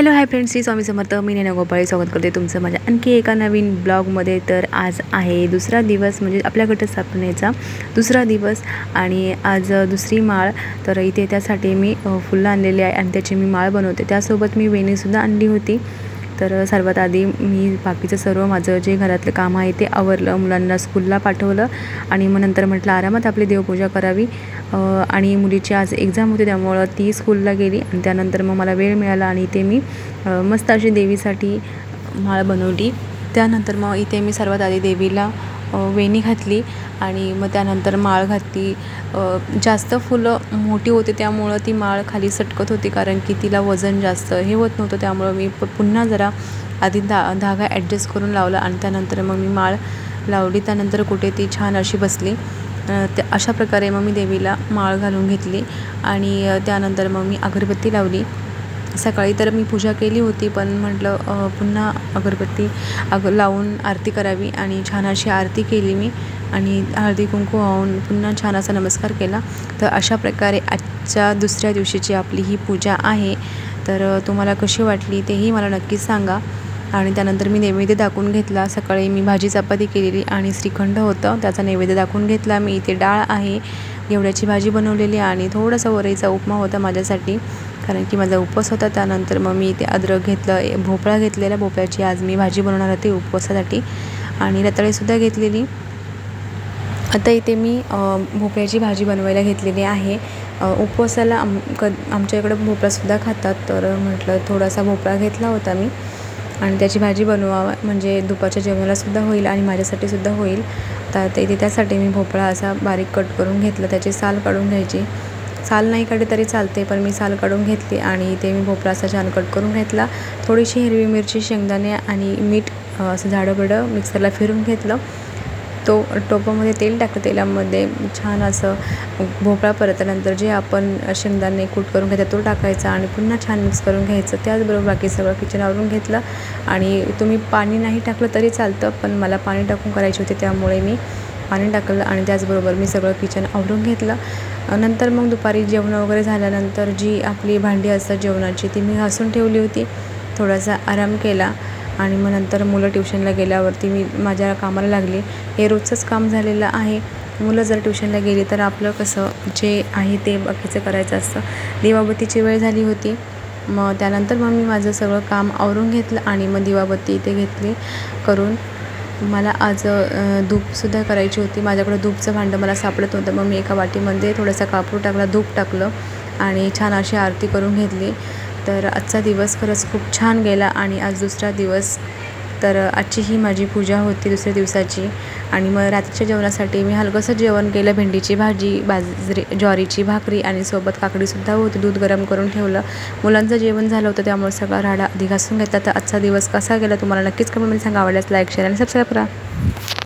Hello hi friends Shri Swami Samarth. मी नेना गोपाळे. स्वागत करते तुमचं माझ्या आणखी एका नवीन ब्लॉगमध्ये. तर आज आहे दुसरा दिवस म्हणजे आपल्या घटस्थापनेचा दुसरा दिवस आणि आज दुसरी माळ. तर इथे त्यासाठी मी फुलं आणलेली आहे आणि त्याची मी माळ बनवते. त्यासोबत मी वेणीसुद्धा आणली होती. तर सर्वात आधी मी बाकीचं सर्व माझं जे घरातलं काम आहे ते आवरलं मुलांना स्कूलला पाठवलं आणि मग नंतर म्हटलं आरामात आपली देवपूजा करावी. आणि मुलीची आज एक्झाम होती त्यामुळं ती स्कूलला गेली आणि त्यानंतर मग मला वेळ मिळाला आणि इथे मी मस्त अशी देवीसाठी माळ बनवली. त्यानंतर मग इथे मी सर्वात आधी देवीला वेणी घातली आणि मग त्यानंतर माळ घातली. जास्त फुलं मोठी होते त्यामुळं ती माळ खाली सटकत होती कारण की तिला वजन जास्त हे होत नव्हतं. त्यामुळं मी प पुन्हा जरा आधी धा धागा ॲडजस्ट करून लावला आणि त्यानंतर मग मी माळ लावली. त्यानंतर कुठे ती छान अशी बसली. त्या अशा प्रकारे मग मी देवीला माळ घालून घेतली आणि त्यानंतर मग मी अगरबत्ती लावली. सकाळी तर मी पूजा केली होती पण म्हटलं पुन्हा अगरबत्ती अग लावून आरती करावी आणि छान अशी आरती केली मी आणि हळदी कुंकू वाहून पुन्हा छान असा नमस्कार केला. तर अशा प्रकारे आजच्या दुसऱ्या दिवशीची आपली ही पूजा आहे. तर तुम्हाला कशी वाटली तेही मला नक्कीच सांगा आणि त्यानंतर मी नैवेद्य दाखवून घेतला. सकाळी मी भाजी चपाती केलेली आणि श्रीखंड होतं त्याचा नैवेद्य दाखवून घेतला. मी इथे डाळ आहे एवढ्याची भाजी बनवलेली आणि थोडासा वरईचा उपमा होता माझ्यासाठी. कारण की माझा उपवास होता त्यानंतर मग मी इथे अद्रक घेतलं ए- भोपळा घेतलेला. भोपळ्याची आज मी भाजी बनवणार होते उपवासासाठी. आणि रताळीसुद्धा घेतलेली. आता इथे मी भोपळ्याची भाजी बनवायला घेतलेली आहे. उपवासाला आम क आमच्या इकडं भोपळासुद्धा खातात. तर म्हटलं थोडासा भोपळा घेतला होता मी. आणि त्याची भाजी बनवावा म्हणजे दुपारच्या जेवणालासुद्धा होईल आणि माझ्यासाठी सुद्धा होईल. तर ते ते त्यासाठी मी भोपळा असा बारीक कट करून घेतला त्याची साल काढून घ्यायची. साल नाही काढली तरी चालते पण मी साल काढून घेतली आणि ते मी भोपळा असा छान कट करून घेतला. थोडीशी हिरवी मिरची शेंगदाणे आणि मीठ असं झाडं मिक्सरला फिरून घेतलं. तो टोपामध्ये तेल टाकलं तेलामध्ये छान असं भोपळा परतल्यानंतर जे आपण शेंगदाणे कूट करून घेतला तो टाकायचा आणि पुन्हा छान मिक्स करून घ्यायचं. त्याचबरोबर बाकी सगळं किचन आवरून घेतलं आणि तुम्ही पाणी नाही टाकलं तरी चालतं पण मला पाणी टाकून करायचे होते त्यामुळे मी पाणी टाकलं आणि त्याचबरोबर मी सगळं किचन आवरून घेतलं. नंतर मग दुपारी जेवण वगैरे झाल्यानंतर जी आपली भांडी असतात जेवणाची ती मी घासून ठेवली होती. थोडासा आराम केला. आणि मग नंतर मुलं ट्युशनला गेल्यावरती मी माझ्या कामाला लागली. हे रोजचंच काम झालेलं आहे. मुलं जर ट्युशनला गेली तर आपलं कसं जे आहे ते बाकीचं करायचं असतं. दिवाबत्तीची वेळ झाली होती. मग त्यानंतर मग मी माझं सगळं काम आवरून घेतलं आणि मग दिवाबत्ती इथे घेतली करून. मला आज धूपसुद्धा करायची होती. माझ्याकडं धूपचं भांडं मला सापडत होतं मग मी एका वाटीमध्ये थोडंसं कापूर टाकला धूप टाकलं आणि छान अशी आरती करून घेतली. तर आजचा दिवस खरंच खूप छान गेला आणि आज दुसरा दिवस. तर आजची ही माझी पूजा होती दुसऱ्या दिवसाची आणि मग रात्रीच्या जेवणासाठी मी हलकंसं जेवण केलं भेंडीची भाजी बाजरी ज्वारीची भाकरी आणि सोबत काकडीसुद्धा होती दूध गरम करून ठेवलं. मुलांचं जेवण झालं होतं त्यामुळे सगळा राडा आधी घासून घेतला. तर आजचा दिवस कसा गेला तुम्हाला नक्कीच कमेंटमध्ये सांगा. आवडल्यास लाईक शेअर आणि सबस्क्राईब करा.